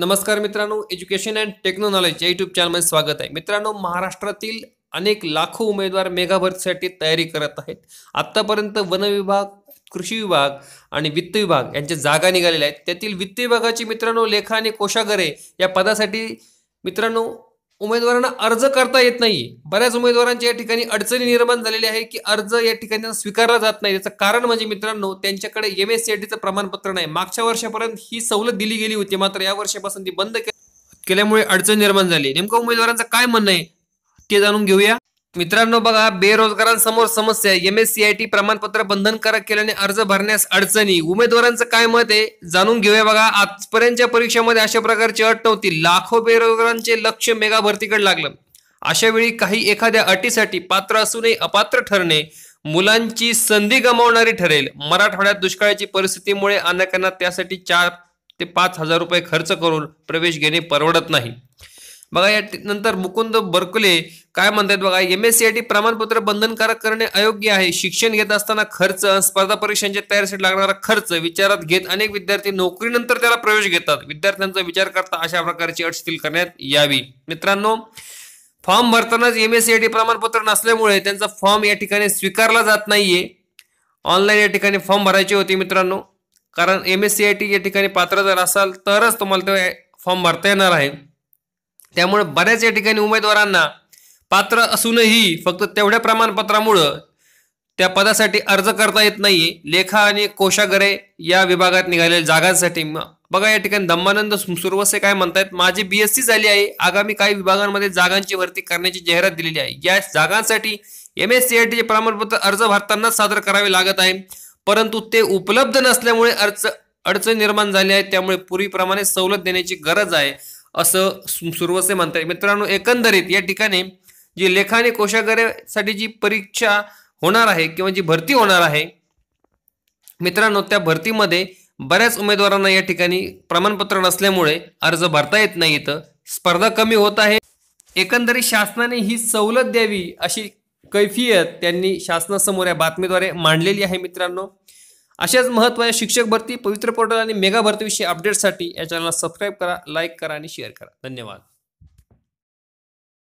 नमस्कार मित्रांनो education and technology या यूट्यूब चॅनलमध्ये स्वागत आहे. मित्रांनो महाराष्ट्रातील अनेक लाखो उमेदवार मेगा भरतीसाठी तयारी करत आहेत. आत्तापर्यंत वन विभाग कृषी विभाग आणि वित्त विभाग यांच्या जागा निघालेल्या आहेत. त्यातील वित्त विभागाची मित्रांनो लेखा आणि कोशागरे या पदासाठी मित्रांनो उमेदवारांना अर्ज करता येत नाही बऱ्याच उमेदवारांच्या या ठिकाणी अडचणी निर्माण झालेली आहे की अर्ज या ठिकाणी स्वीकारला जात नाही. याचं कारण म्हणजे मित्रांनो त्यांच्याकडे एम एस सी आय टीचं प्रमाणपत्र नाही. मागच्या वर्षापर्यंत ही सवलत दिली गेली होती मात्र या वर्षापासून ती बंद केल्यामुळे अडचण निर्माण झाली. नेमकं उमेदवारांचं काय म्हणणं आहे ते जाणून घेऊया. मित्रांनो बघा बेरोजगारांसमोर समस्या M S C I T प्रमाणपत्र बंधनकारक केल्याने अर्ज भरण्यास अडचणी. उमेदवारांचं काय मत आहे? जाणून घेऊया बघा. आजपर्यंतच्या परीक्षेमध्ये अशा प्रकारची अट नव्हती. लाखो बेरोजगारांचे लक्ष मेगा भरतीकडे लागलं. अशा वेळी काही एखाद्या अटीसाठी पात्र असूनही अपात्र ठरणे मुलांची संधी गमावणारी ठरेल. मराठवाड्यात दुष्काळाची परिस्थितीमुळे अनेकांना त्यासाठी चार ते पाच हजार रुपये खर्च करून प्रवेश घेणे परवडत नाही. बघा या नंतर मुकुंद बरकुले काय म्हणतात बघा M S C I T प्रमाणपत्र बंधनकारक करणे अयोग्य आहे. शिक्षण घेत असताना खर्च स्पर्धा परीक्षांच्या तयारीसाठी लागणारा खर्च विचारात घेत अनेक विद्यार्थी नोकरीनंतर त्याला प्रवेश घेतात. विद्यार्थ्यांचा विचार करता अशा प्रकारची अट शिथिल करण्यात यावी. मित्रांनो form भरतानाच M S C I T प्रमाणपत्र नसल्यामुळे त्यांचा फॉर्म या ठिकाणी स्वीकारला जात नाहीये. ऑनलाईन या ठिकाणी फॉर्म भरायचे होते मित्रांनो. कारण M S C I T या ठिकाणी पात्र जर असाल तरच तुम्हाला ते फॉर्म भरता येणार आहे. त्यामुळे बऱ्याच या ठिकाणी उमेदवारांना पात्र असूनही फक्त तेवढ्या प्रमाणपत्रामुळं त्या पदासाठी अर्ज करता येत नाही लेखा आणि कोशागरे या विभागात निघालेल्या जागांसाठी. बघा या ठिकाणी धम्मानंद सुरवसे काय म्हणतायत माझी बीएससी झाली आहे. आगामी काही विभागांमध्ये जागांची भरती करण्याची जाहिरात दिलेली आहे. या जागांसाठी एम एस सी आय टीचे प्रमाणपत्र अर्ज भरतानाच सादर करावे लागत आहे. परंतु ते उपलब्ध नसल्यामुळे अर्ज अडचण निर्माण झाली आहे. त्यामुळे पूर्वीप्रमाणे सवलत देण्याची गरज आहे. असं सु- सुरवसे म्हणताय मित्रांनो एकंदरीत या ठिकाणी जी लेखाने कोशागारेसाठी जी परीक्षा होणार आहे किंवा जी भरती होणार आहे मित्रांनो त्या भरतीमध्ये बऱ्याच उमेदवारांना या ठिकाणी प्रमाणपत्र नसल्यामुळे अर्ज भरता येत नाही इथं. स्पर्धा कमी होत आहे. एकंदरीत शासनाने ही सवलत द्यावी अशी कैफियत त्यांनी शासनासमोर या बातमीद्वारे मांडलेली आहे मित्रांनो. अशाच महत्त्वाच्या शिक्षक भरती पवित्र पोर्टल आणि मेगा भरतीविषयी अपडेटसाठी या चॅनलला सबस्क्राईब करा लाईक करा आणि शेअर करा. धन्यवाद.